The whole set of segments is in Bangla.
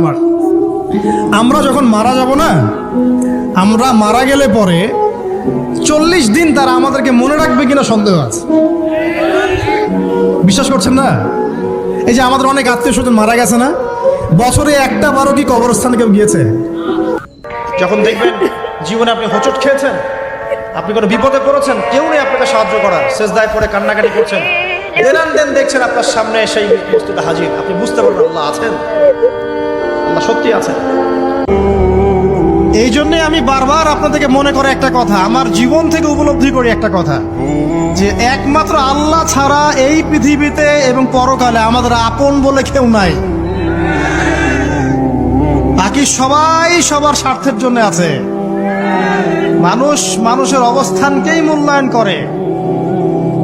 আমার। আমরা যখন মারা যাব না, আমরা মারা গেলে পরে চল্লিশ দিন তারা আমাদেরকে মনে রাখবে কিনা সন্দেহ আছে। বিশ্বাস করছেন না? এই যে আমাদের অনেক আত্মীয় স্বজন মারা গেছে না, বছরে একটা বারো কি কবরস্থানে কেউ গিয়েছে? যখন দেখবেন জীবনে আপনি হোঁচট খেয়েছেন, আপনি কোনো বিপদে পড়েছেন, কেউ নেই আপনাকে সাহায্য করার শেষ দায় পড়ে কান্নাকাটি করছেন দেনান দেন দেখছেন আপনার সামনে সেই বস্তুটা হাজির। আপনি বুঝতে পারবেন আল্লাহ আছেন। আল্লাহ সত্যি আছেন। এই জন্যে আমি বারবার আপনাদেরকে মনে করে একটা কথা, আমার জীবন থেকে উপলব্ধি করি একটা কথা, যে একমাত্র আল্লাহ ছাড়া এই পৃথিবীতে এবং পরকালে আমাদের আপন বলে কেউ নাই। বাকি সবাই সবার স্বার্থের জন্য আছে। মানুষ মানুষের অবস্থানকেই মূল্যায়ন করে।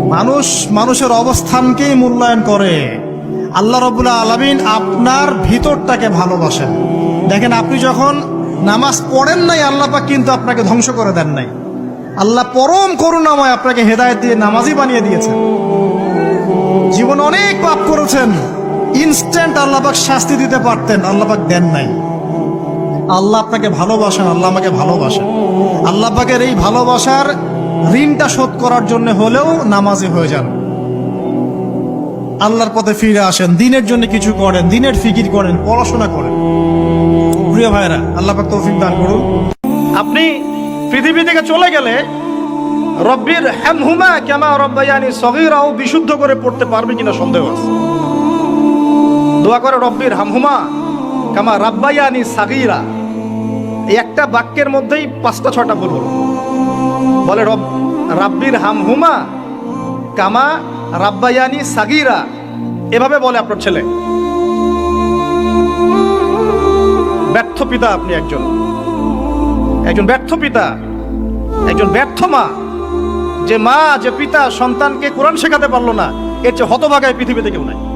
মানুষ মানুষের অবস্থানকেই মূল্যায়ন করে। আল্লাহ রবুল্লা আলমিন আপনার ভিতরটাকে ভালোবাসেন। দেখেন, আপনি যখন নামাজ পড়েন নাই, আল্লাহ পাক কিন্তু আপনাকে ধ্বংস করে দেন নাই। আল্লাহ পরম করুণাময় আপনাকে হেদায়েত দিয়ে নামাজি বানিয়ে দিয়েছেন। জীবন অনেক পাপ করেছেন ইনস্ট্যান্ট আল্লাহ পাক শাস্তি দিতে পারতেন, আল্লাহ পাক দেন নাই। আল্লাহ আপনাকে ভালোবাসেন, আল্লাহ আমাকে ভালোবাসেন। আল্লাহ পাকের এই ভালোবাসার ঋণটা শোধ করার জন্য হলেও নামাজি হয়ে যান। আল্লাহর পথে ফিরে আসেন, দিনের জন্য কিছু করেন, দিনের ফিকির করেন, পড়াশোনা করেন। প্রিয় ভাইরা আল্লাহ পাক তৌফিক দান করুন। আপনি পৃথিবী থেকে চলে গেলে রব্বির হ্যামহুমা কেমা রব্বাইয়ানি সগীরাও বিশুদ্ধ করে পড়তে পারবে কিনা সন্দেহ আছে? দোয়া করে রব্বির হামহুমা কামা রাব্বাইয়ানি সাগিরা। এই একটা বাক্যের মধ্যেই পাঁচটা ছটা হলো বলে রব, রাব্বির হামহুমা কামা রাব্বাইয়ানি সাগিরা। এভাবে বলে আপনার ছেলে। ব্যর্থ পিতা আপনি একজন। একজন ব্যর্থ পিতা, একজন ব্যর্থ মা। যে মা, যে পিতা সন্তানকে কোরআন শেখাতে পারল না, এর চেয়ে হতভাগায় পৃথিবীতে কেউ নাই।